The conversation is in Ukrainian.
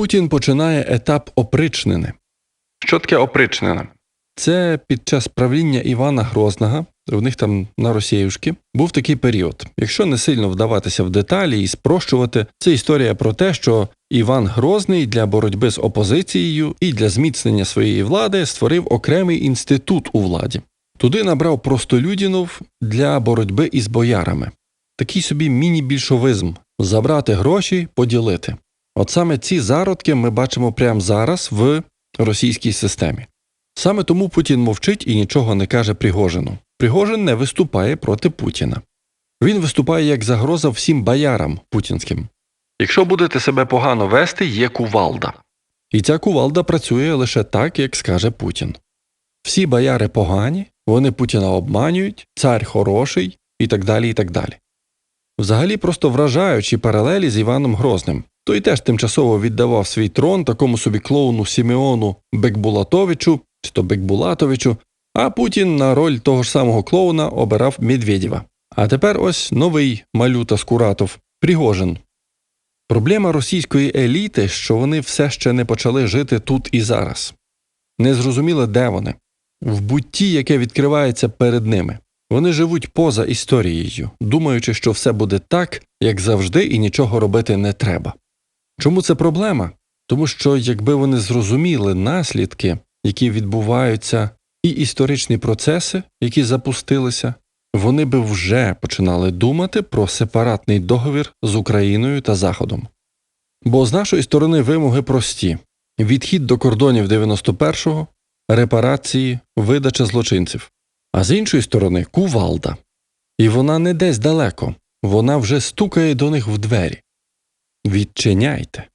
Путін починає етап опричнини. Що таке опричнина? Це під час правління Івана Грозного, у них там на Росіюшки, був такий період. Якщо не сильно вдаватися в деталі і спрощувати, це історія про те, що Іван Грозний для боротьби з опозицією і для зміцнення своєї влади створив окремий інститут у владі. Туди набрав простолюдінов для боротьби із боярами. Такий собі міні-більшовизм забрати гроші, поділити. От саме ці зародки ми бачимо прямо зараз в російській системі. Саме тому Путін мовчить і нічого не каже Пригожину. Пригожин не виступає проти Путіна. Він виступає як загроза всім боярам путінським. Якщо будете себе погано вести, є кувалда. І ця кувалда працює лише так, як скаже Путін. Всі бояри погані, вони Путіна обманюють, цар хороший і так далі. і так далі. Взагалі просто вражаючі паралелі з Іваном Грозним. Той теж тимчасово віддавав свій трон такому собі клоуну Сімеону Бекбулатовичу чи то Бекбулатовичу, а Путін на роль того ж самого клоуна обирав Медведєва. А тепер ось новий малюта Скуратов Пригожин. Проблема російської еліти, що вони все ще не почали жити тут і зараз. Не зрозуміло, де вони, в бутті, яке відкривається перед ними. Вони живуть поза історією, думаючи, що все буде так, як завжди, і нічого робити не треба. Чому це проблема? Тому що якби вони зрозуміли наслідки, які відбуваються, і історичні процеси, які запустилися, вони би вже починали думати про сепаратний договір з Україною та Заходом. Бо з нашої сторони вимоги прості відхід до кордонів 91-го, репарації, видача злочинців, а з іншої сторони кувалда. І вона не десь далеко, вона вже стукає до них в двері. Відчиняйте.